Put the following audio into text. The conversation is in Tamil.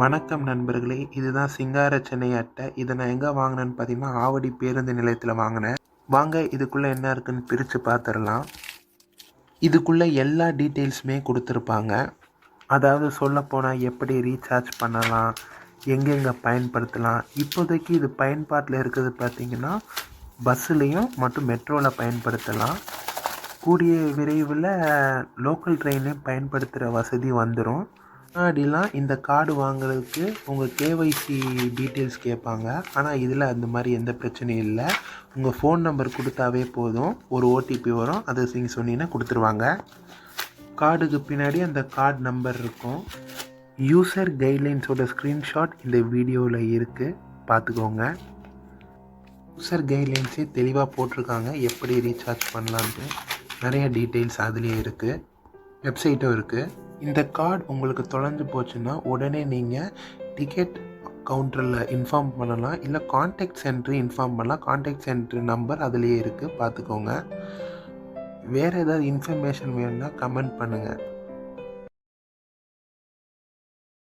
வணக்கம் நண்பர்களே இதுதான் சிங்கார சென்னை அட்டை. இதை நான் எங்கே வாங்கினேன்னு பார்த்தீங்கன்னா ஆவடி பேருந்து நிலையத்தில் வாங்கினேன். வாங்க இதுக்குள்ளே என்ன இருக்குன்னு பிரித்து பார்த்துடலாம். இதுக்குள்ளே எல்லா டீட்டெயில்ஸுமே கொடுத்துருப்பாங்க. அதாவது சொல்லப்போனால் எப்படி ரீசார்ஜ் பண்ணலாம் எங்கெங்கே பயன்படுத்தலாம். இப்போதைக்கு இது பயன்பாட்டில் இருக்கிறது பார்த்தீங்கன்னா பஸ்ஸுலேயும் மற்றும் மெட்ரோவில் பயன்படுத்தலாம். கூடிய விரைவில் லோக்கல் ட்ரெயின்லேயும் பயன்படுத்துகிற வசதி வந்துடும் முன்னாடிலாம் இந்த கார்டு வாங்குறதுக்கு உங்கள் கேஒய்சி டீட்டெயில்ஸ் கேட்பாங்க ஆனால் இதில் அந்த மாதிரி எந்த பிரச்சனையும் இல்லை. உங்கள் ஃபோன் நம்பர் கொடுத்தாவே போதும். ஒரு ஓடிபி வரும். அதை நீங்கள் சொன்னீங்கன்னா கொடுத்துருவாங்க. கார்டுக்கு பின்னாடி அந்த கார்டு நம்பர் இருக்கும். யூசர் கைட்லைன்ஸோட ஸ்க்ரீன்ஷாட் இந்த வீடியோவில் இருக்குது பார்த்துக்கோங்க யூசர் கைட்லைன்ஸே தெளிவாக போட்டிருக்காங்க. எப்படி ரீசார்ஜ் பண்ணலான்ட்டு நிறைய டீட்டெயில்ஸ் அதுலேயே இருக்குது வெப்சைட்டும் இருக்குது இந்த கார்டு உங்களுக்கு தொலைஞ்சு போச்சுன்னா உடனே நீங்கள் டிக்கெட் கவுண்டரில் இன்ஃபார்ம் பண்ணலாம். இல்லை காண்டாக்ட் சென்ட்ரு இன்ஃபார்ம் பண்ணலாம். காண்டாக்ட் சென்டர் நம்பர் அதுலேயே இருக்குது பார்த்துக்கோங்க. வேறு ஏதாவது இன்ஃபர்மேஷன் வேணும்னா கமெண்ட் பண்ணுங்கள்